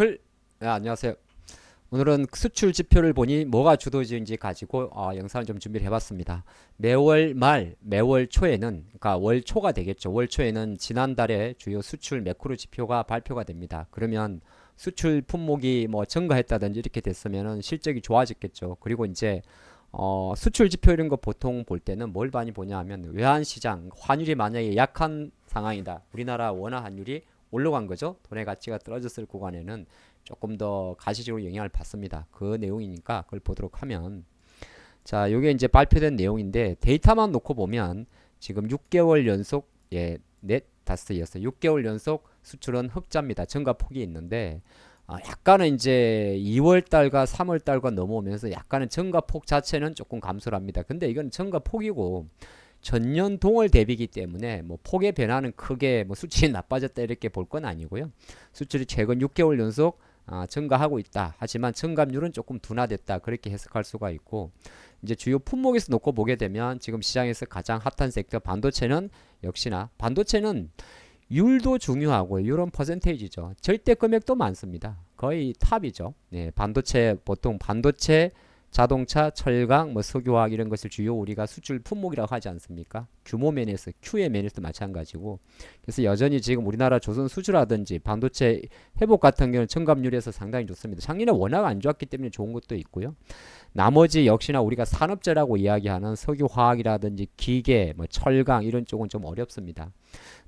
미라클 네, 안녕하세요. 오늘은 수출 지표를 보니 뭐가 주도지인지 가지고 어, 영상을 좀 준비를 해봤습니다. 매월 말, 매월 초에는 그러니까 월 초가 되겠죠. 월 초에는 지난달에 주요 수출 매크로 지표가 발표가 됩니다. 그러면 수출 품목이 뭐 증가했다든지 이렇게 됐으면은 실적이 좋아졌겠죠. 그리고 이제 어, 수출 지표 이런 거 보통 볼 때는 뭘 많이 보냐 하면 외환 시장 환율이 만약에 약한 상황이다. 우리나라 원화 환율이 올라간 거죠. 돈의 가치가 떨어졌을 구간에는 조금 더 가시적으로 영향을 받습니다. 그 내용이니까 그걸 보도록 하면 자, 요게 이제 발표된 내용인데 데이터만 놓고 보면 지금 6개월 연속 예, 넷 다스였어요. 6개월 연속 수출은 흑자입니다. 증가 폭이 있는데 아, 약간은 이제 2월 달과 3월 달과 넘어오면서 약간은 증가 폭 자체는 조금 감소를 합니다. 근데 이건 증가 폭이고 전년 동월 대비기 때문에 뭐 폭의 변화는 크게 뭐 수출이 나빠졌다 이렇게 볼 건 아니고요. 수출이 최근 6개월 연속 아, 증가하고 있다. 하지만 증감률은 조금 둔화됐다. 그렇게 해석할 수가 있고 이제 주요 품목에서 놓고 보게 되면 지금 시장에서 가장 핫한 섹터 반도체는 역시나 반도체는 율도 중요하고 이런 퍼센테이지죠. 절대 금액도 많습니다. 거의 탑이죠. 네, 반도체 보통 반도체 자동차, 철강, 뭐 석유화학 이런 것을 주요 우리가 수출 품목이라고 하지 않습니까? 규모 면에서 Q의 면에서도 마찬가지고 그래서 여전히 지금 우리나라 조선 수주라든지 반도체 회복 같은 경우는 청감률에서 상당히 좋습니다. 작년에 워낙 안 좋았기 때문에 좋은 것도 있고요. 나머지 역시나 우리가 산업재라고 이야기하는 석유화학이라든지 기계, 뭐 철강 이런 쪽은 좀 어렵습니다.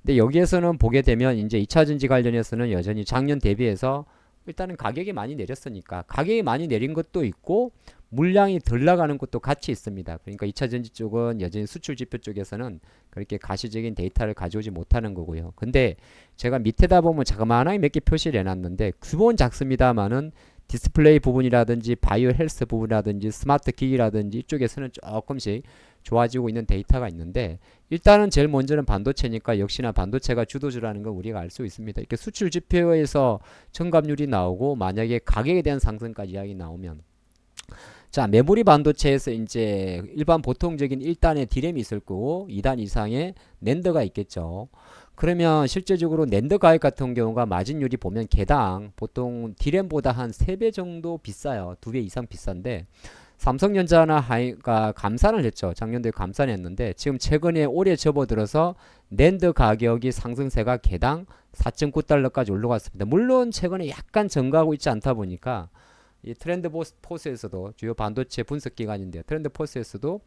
근데 여기에서는 보게 되면 이제 2차 전지 관련해서는 여전히 작년 대비해서 일단은 가격이 많이 내렸으니까 가격이 많이 내린 것도 있고 물량이 덜 나가는 것도 같이 있습니다. 그러니까 2차 전지 쪽은 여전히 수출 지표 쪽에서는 그렇게 가시적인 데이터를 가져오지 못하는 거고요. 근데 제가 밑에다 보면 자그마하게 몇 개 표시를 해놨는데 규모는 작습니다만은 디스플레이 부분이라든지 바이오 헬스 부분이라든지 스마트 기기라든지 이쪽에서는 조금씩 좋아지고 있는 데이터가 있는데 일단은 제일 먼저는 반도체니까 역시나 반도체가 주도주라는 걸 우리가 알 수 있습니다. 이렇게 수출 지표에서 청감률이 나오고 만약에 가격에 대한 상승까지 이야기 나오면 자 메모리 반도체에서 이제 일반 보통적인 1단의 디램이 있을 거고 2단 이상의 낸드가 있겠죠. 그러면 실제적으로 낸드 가격 같은 경우가 마진율이 보면 개당 보통 디램보다 한 3배 정도 비싸요. 2배 이상 비싼데 삼성전자나 하이가 감산을 했죠. 작년도에 감산을 했는데 지금 최근에 올해 접어들어서 낸드 가격이 상승세가 개당 4.9달러까지 올라갔습니다. 물론 최근에 약간 증가하고 있지 않다 보니까 이 트렌드 포스에서도 주요 반도체 분석 기관인데 트렌드 포스에서도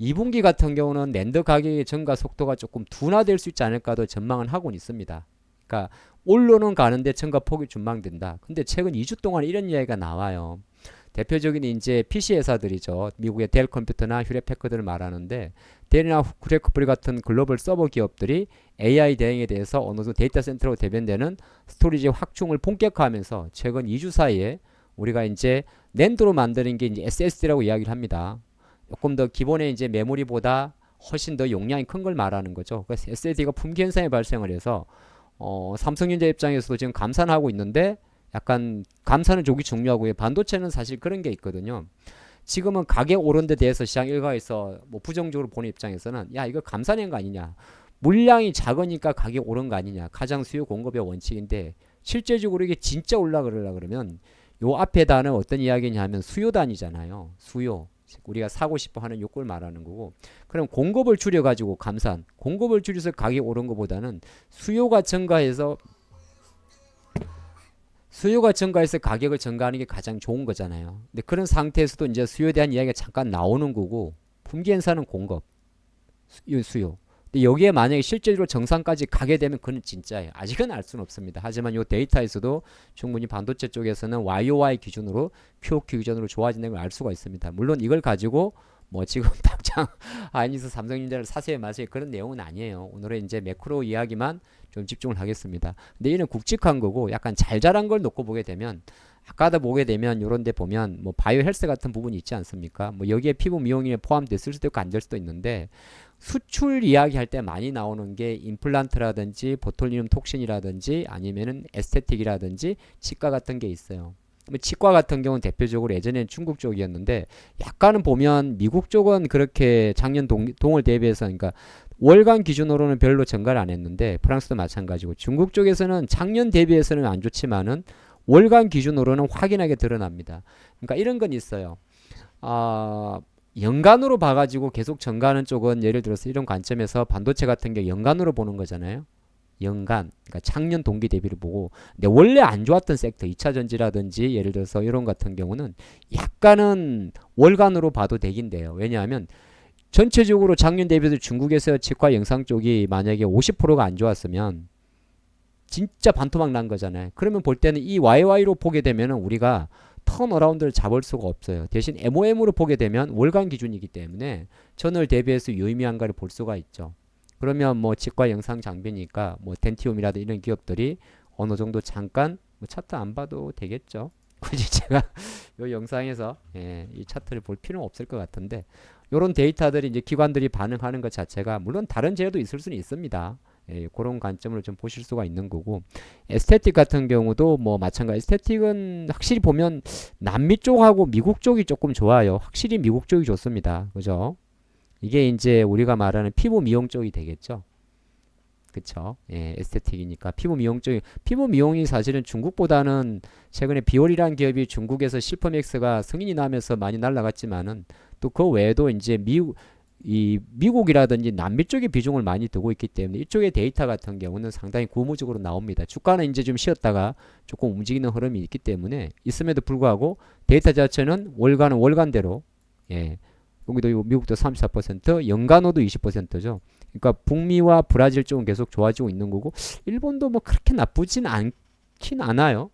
2분기 같은 경우는 낸드 가격의 증가 속도가 조금 둔화될 수 있지 않을까도 전망은 하고 있습니다. 그러니까 올로는 가는데 증가 폭이 전망된다. 근데 최근 2주 동안 이런 이야기가 나와요. 대표적인 이제 PC 회사들이죠. 미국의 델 컴퓨터나 휴레 패커드를 말하는데 델이나 후레크프리 같은 글로벌 서버 기업들이 AI 대응에 대해서 어느 정도 데이터 센터로 대변되는 스토리지 확충을 본격화하면서 최근 2주 사이에 우리가 이제 낸드로 만드는 게 이제 SSD라고 이야기를 합니다. 조금 더 기본의 이제 메모리보다 훨씬 더 용량이 큰 걸 말하는 거죠. 그래서 SSD가 품귀 현상이 발생을 해서 어, 삼성전자 입장에서도 지금 감산하고 있는데 약간 감산은 조기 중요하고요. 반도체는 사실 그런 게 있거든요. 지금은 가격 오른 데 대해서 시장 일가에서 뭐 부정적으로 보는 입장에서는 야 이거 감산한 거 아니냐 물량이 작으니까 가격 오른 거 아니냐 가장 수요 공급의 원칙인데 실제적으로 이게 진짜 올라가려고 그러면 요 앞에다는 어떤 이야기냐면 수요단이잖아요. 수요. 우리가 사고 싶어 하는 욕구를 말하는 거고. 그럼 공급을 줄여 가지고 감산. 공급을 줄여서 가격이 오른 것보다는 수요가 증가해서 수요가 증가해서 가격을 증가하는 게 가장 좋은 거잖아요. 근데 그런 상태에서도 이제 수요에 대한 이야기가 잠깐 나오는 거고 품귀 현상은 공급, 수요, 수요. 근데 여기에 만약에 실제로 정상까지 가게 되면 그건 진짜예요. 아직은 알 수는 없습니다. 하지만 이 데이터에서도 충분히 반도체 쪽에서는 YOY 기준으로 QOQ 기준으로 좋아진다는 걸 알 수가 있습니다. 물론 이걸 가지고 뭐 지금 당장 아이니스 삼성전자를 사세요 마세요 그런 내용은 아니에요. 오늘은 이제 매크로 이야기만 좀 집중을 하겠습니다. 근데 이는 굵직한 거고 약간 잘 자란 걸 놓고 보게 되면 아까도 보게 되면 요런 데 보면 뭐 바이오 헬스 같은 부분이 있지 않습니까? 뭐 여기에 피부 미용이 포함됐을 수도 있고 안 될 수도 있는데 수출 이야기할 때 많이 나오는 게 임플란트라든지 보톨리눔 톡신이라든지 아니면은 에스테틱이라든지 치과 같은 게 있어요. 뭐 치과 같은 경우는 대표적으로 예전에는 중국 쪽이었는데 약간은 보면 미국 쪽은 그렇게 작년 동, 동을 대비해서 그러니까 월간 기준으로는 별로 증가를 안 했는데 프랑스도 마찬가지고 중국 쪽에서는 작년 대비해서는 안 좋지만은 월간 기준으로는 확연하게 드러납니다. 그러니까 이런 건 있어요. 아, 연간으로 봐가지고 계속 증가하는 쪽은 예를 들어서 이런 관점에서 반도체 같은 게 연간으로 보는 거잖아요. 연간, 그러니까 작년 동기 대비를 보고, 근데 원래 안 좋았던 섹터, 2차 전지라든지 예를 들어서 이런 같은 경우는 약간은 월간으로 봐도 되긴데요. 왜냐하면 전체적으로 작년 대비해서 중국에서 치과 영상 쪽이 만약에 50%가 안 좋았으면 진짜 반토막 난 거잖아요. 그러면 볼 때는 이 YY로 보게 되면은 우리가 턴어라운드를 잡을 수가 없어요. 대신 MOM으로 보게 되면 월간 기준이기 때문에 전월 대비해서 유의미한가를 볼 수가 있죠. 그러면 뭐 치과 영상 장비니까 뭐 덴티움이라든 이런 기업들이 어느 정도 잠깐 뭐 차트 안 봐도 되겠죠. 굳이 제가 이 영상에서 예, 이 차트를 볼 필요는 없을 것 같은데 이런 데이터들이 이제 기관들이 반응하는 것 자체가 물론 다른 재해도 있을 수는 있습니다. 예, 그런 관점으로 좀 보실 수가 있는 거고 에스테틱 같은 경우도 뭐 마찬가지 에스테틱은 확실히 보면 남미 쪽하고 미국 쪽이 조금 좋아요. 확실히 미국 쪽이 좋습니다. 그죠? 이게 이제 우리가 말하는 피부 미용 쪽이 되겠죠. 그쵸? 예, 에스테틱이니까 피부 미용 쪽 피부 미용이 사실은 중국보다는 최근에 비올이라는 기업이 중국에서 실퍼맥스가 승인이 나면서 많이 날라갔지만은 또 그 외에도 이제 미국 이 미국이라든지 남미 쪽의 비중을 많이 두고 있기 때문에 이쪽의 데이터 같은 경우는 상당히 고무적으로 나옵니다. 주가는 이제 좀 쉬었다가 조금 움직이는 흐름이 있기 때문에 있음에도 불구하고 데이터 자체는 월간은 월간대로 예. 여기도 미국도 34%, 연간호도 20%죠. 그러니까 북미와 브라질 쪽은 계속 좋아지고 있는 거고 일본도 뭐 그렇게 나쁘진 않긴 않아요.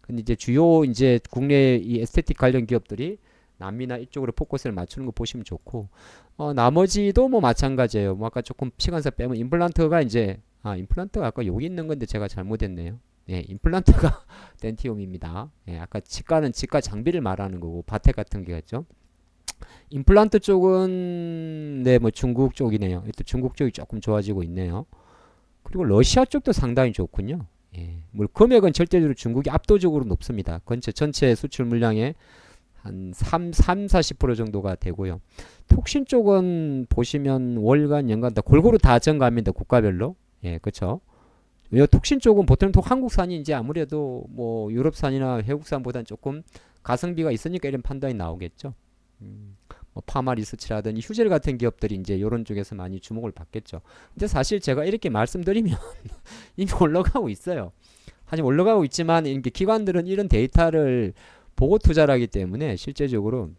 근데 이제 주요 이제 국내 이 에스테틱 관련 기업들이 남미나 이쪽으로 포커스를 맞추는 거 보시면 좋고 어 나머지도 뭐 마찬가지예요. 뭐 아까 조금 시간차 빼면 임플란트가 이제 아 임플란트가 아까 여기 있는 건데 제가 잘못했네요. 예, 임플란트가 덴티움입니다. 예, 아까 치과는 치과 장비를 말하는 거고 바텍 같은 게겠죠. 임플란트 쪽은 네 뭐 중국 쪽이네요. 또 중국 쪽이 조금 좋아지고 있네요. 그리고 러시아 쪽도 상당히 좋군요. 예. 물 금액은 절대적으로 중국이 압도적으로 높습니다. 전체 전체 수출 물량의 한 3, 3, 40% 정도가 되고요. 톡신 쪽은 보시면 월간, 연간 다 골고루 다 증가합니다. 국가별로. 예, 그렇죠. 왜 톡신 쪽은 보통 톡 한국산이 이제 아무래도 뭐 유럽산이나 외국산보다는 조금 가성비가 있으니까 이런 판단이 나오겠죠. 음, 뭐 파마 리서치라든지 휴젤 같은 기업들이 이제 이런 쪽에서 많이 주목을 받겠죠. 근데 사실 제가 이렇게 말씀드리면 이미 올라가고 있어요. 하지만 올라가고 있지만 이렇게 기관들은 이런 데이터를 보고 투자를 하기 때문에 실제적으로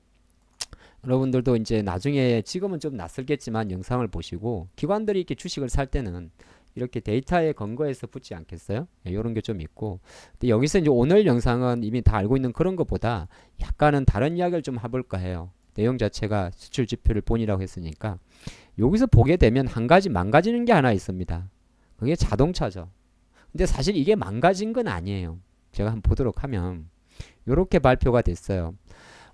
여러분들도 이제 나중에 지금은 좀 낯설겠지만 영상을 보시고 기관들이 이렇게 주식을 살 때는 이렇게 데이터에 근거해서 붙지 않겠어요? 예, 이런 게 좀 있고 근데 여기서 이제 오늘 영상은 이미 다 알고 있는 그런 것보다 약간은 다른 이야기를 좀 해볼까 해요. 내용 자체가 수출 지표를 본이라고 했으니까 여기서 보게 되면 한 가지 망가지는 게 하나 있습니다. 그게 자동차죠. 근데 사실 이게 망가진 건 아니에요. 제가 한번 보도록 하면 이렇게 발표가 됐어요.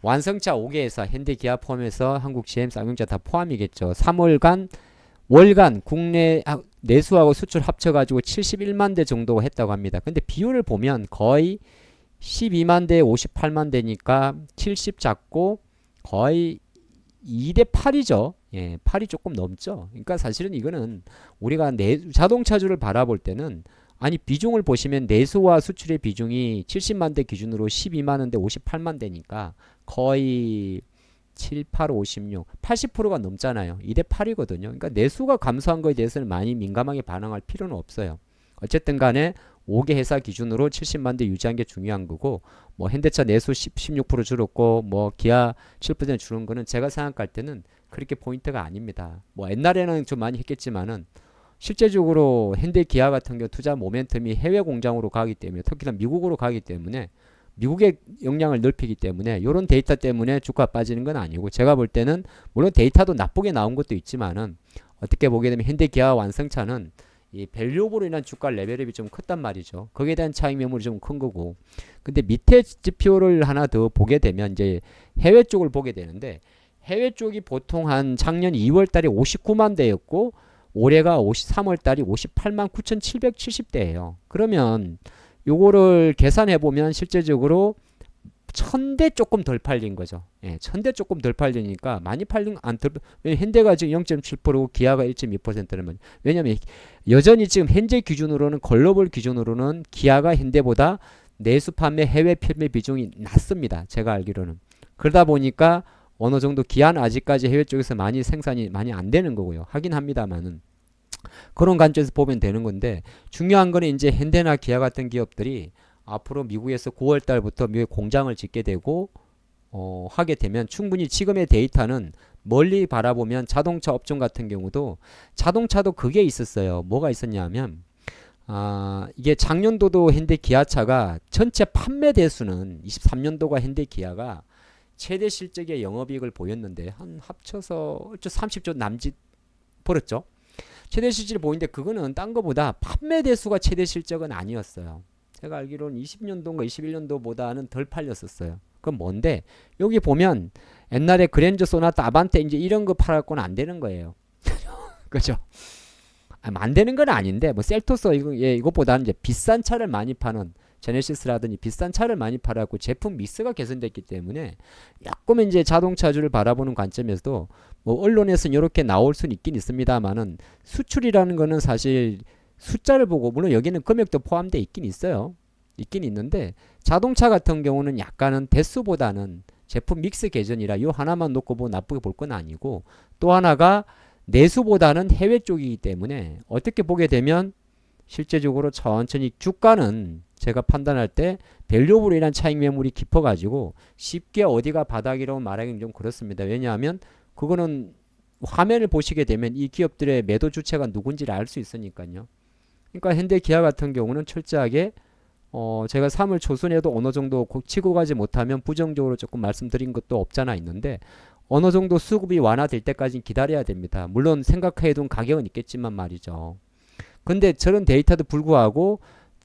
완성차 5개에서 현대 기아 포함해서 한국 GM 쌍용차 다 포함이겠죠. 3월간 월간 국내 내수하고 수출 합쳐가지고 71만 대 정도 했다고 합니다. 근데 비율을 보면 거의 12만 대, 58만 대니까 70 잡고 거의 2대 8이죠. 예, 8이 조금 넘죠. 그러니까 사실은 이거는 우리가 내 자동차주를 바라볼 때는 아니 비중을 보시면 내수와 수출의 비중이 70만 대 기준으로 12만 대 58만 대니까 거의 7, 8, 56, 80%가 넘잖아요. 2대 8이거든요. 그러니까 내수가 감소한 거에 대해서는 많이 민감하게 반응할 필요는 없어요. 어쨌든 간에 5개 회사 기준으로 70만 대 유지한 게 중요한 거고 뭐 현대차 내수 10, 16% 줄었고 뭐 기아 7% 줄은 거는 제가 생각할 때는 그렇게 포인트가 아닙니다. 뭐 옛날에는 좀 많이 했겠지만은 실제적으로 현대 기아 같은 경우 투자 모멘텀이 해외 공장으로 가기 때문에 특히나 미국으로 가기 때문에 미국의 역량을 넓히기 때문에 이런 데이터 때문에 주가 빠지는 건 아니고 제가 볼 때는 물론 데이터도 나쁘게 나온 것도 있지만은 어떻게 보게 되면 현대 기아 완성차는 이 밸류업으로 인한 주가 레벨업이 좀 컸단 말이죠. 거기에 대한 차익 매물이 좀 큰 거고. 근데 밑에 지표를 하나 더 보게 되면 이제 해외 쪽을 보게 되는데 해외 쪽이 보통 한 작년 2월 달에 59만 대였고 올해가 53월 달이 58만 9,770대예요. 그러면 요거를 계산해 보면 실제적으로 천대 조금 덜 팔린 거죠. 예, 천대 조금 덜 팔리니까 많이 팔린 안 덜, 현대가 지금 0.7%고 기아가 1.2%라면 왜냐면 여전히 지금 현재 기준으로는 글로벌 기준으로는 기아가 현대보다 내수 판매 해외 판매 비중이 낮습니다. 제가 알기로는 그러다 보니까 어느 정도 기한 아직까지 해외 쪽에서 많이 생산이 많이 안 되는 거고요. 하긴 합니다만은 그런 관점에서 보면 되는 건데 중요한 거는 이제 현대나 기아 같은 기업들이 앞으로 미국에서 9월 달부터 미국 공장을 짓게 되고 어, 하게 되면 충분히 지금의 데이터는 멀리 바라보면 자동차 업종 같은 경우도 자동차도 그게 있었어요. 뭐가 있었냐면 아, 이게 작년도도 현대 기아차가 전체 판매 대수는 23년도가 현대 기아가 최대 실적의 영업이익을 보였는데 한 합쳐서 얼추 30조 남짓 벌었죠. 최대 실적을 보이는데 그거는 딴 거보다 판매 대수가 최대 실적은 아니었어요. 제가 알기로는 20년도인가 21년도보다는 덜 팔렸었어요. 그건 뭔데? 여기 보면 옛날에 그랜저 소나타 아반떼 이제 이런 거 팔았고는 안 되는 거예요. 그죠? 아, 안 되는 건 아닌데 뭐 셀토스 이거 예, 이것보다는 이제 비싼 차를 많이 파는 제네시스라든지 비싼 차를 많이 팔았고 제품 믹스가 개선됐기 때문에 조금 이제 자동차주를 바라보는 관점에서도 뭐 언론에서는 이렇게 나올 수는 있긴 있습니다만은 수출이라는 거는 사실 숫자를 보고 물론 여기는 금액도 포함돼 있긴 있어요. 있긴 있는데 자동차 같은 경우는 약간은 대수보다는 제품 믹스 개선이라 요 하나만 놓고 뭐 나쁘게 볼 건 아니고 또 하나가 내수보다는 해외 쪽이기 때문에 어떻게 보게 되면 실제적으로 천천히 주가는 제가 판단할 때 밸류업으로 인한 차익 매물이 깊어가지고 쉽게 어디가 바닥이라고 말하기는 좀 그렇습니다. 왜냐하면 그거는 화면을 보시게 되면 이 기업들의 매도 주체가 누군지를 알 수 있으니까요. 그러니까 현대 기아 같은 경우는 철저하게 어 제가 3월 초순에도 어느 정도 고- 치고 가지 못하면 부정적으로 조금 말씀드린 것도 없잖아 있는데 어느 정도 수급이 완화될 때까지 기다려야 됩니다. 물론 생각해둔 가격은 있겠지만 말이죠. 근데 저런 데이터도 불구하고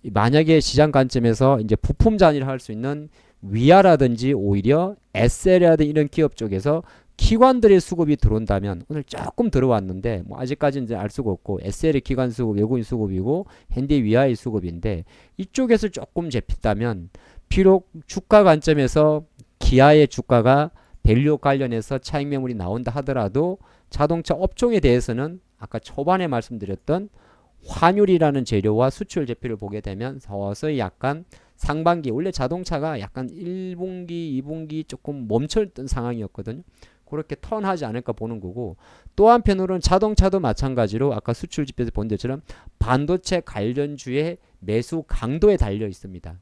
이 만약에 시장 관점에서 이제 부품 잔이를 할 수 있는 위아라든지 오히려 SL이라든지 이런 기업 쪽에서 기관들의 수급이 들어온다면 오늘 조금 들어왔는데 뭐 아직까지는 이제 알 수가 없고 SL의 기관 수급, 외국인 수급이고 현대 위아의 수급인데 이쪽에서 조금 잡혔다면 비록 주가 관점에서 기아의 주가가 밸류 관련해서 차익 매물이 나온다 하더라도 자동차 업종에 대해서는 아까 초반에 말씀드렸던 환율이라는 재료와 수출 제표를 보게 되면 서서히 약간 상반기 원래 자동차가 약간 1분기, 2분기 조금 멈춰있던 상황이었거든요. 그렇게 턴하지 않을까 보는 거고 또 한편으로는 자동차도 마찬가지로 아까 수출 지표에서 본 것처럼 반도체 관련주의 매수 강도에 달려 있습니다.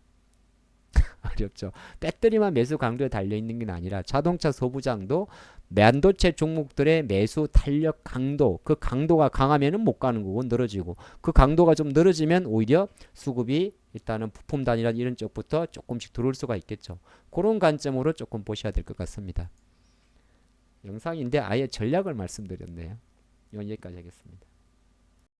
어렵죠. 배터리만 매수 강도에 달려 있는 게 아니라 자동차 소부장도 반도체 종목들의 매수 탄력 강도 그 강도가 강하면은 못 가는 거고 늘어지고 그 강도가 좀 늘어지면 오히려 수급이 일단은 부품 단위라 이런 쪽부터 조금씩 들어올 수가 있겠죠. 그런 관점으로 조금 보셔야 될 것 같습니다. 영상인데 아예 전략을 말씀드렸네요. 여기까지 하겠습니다.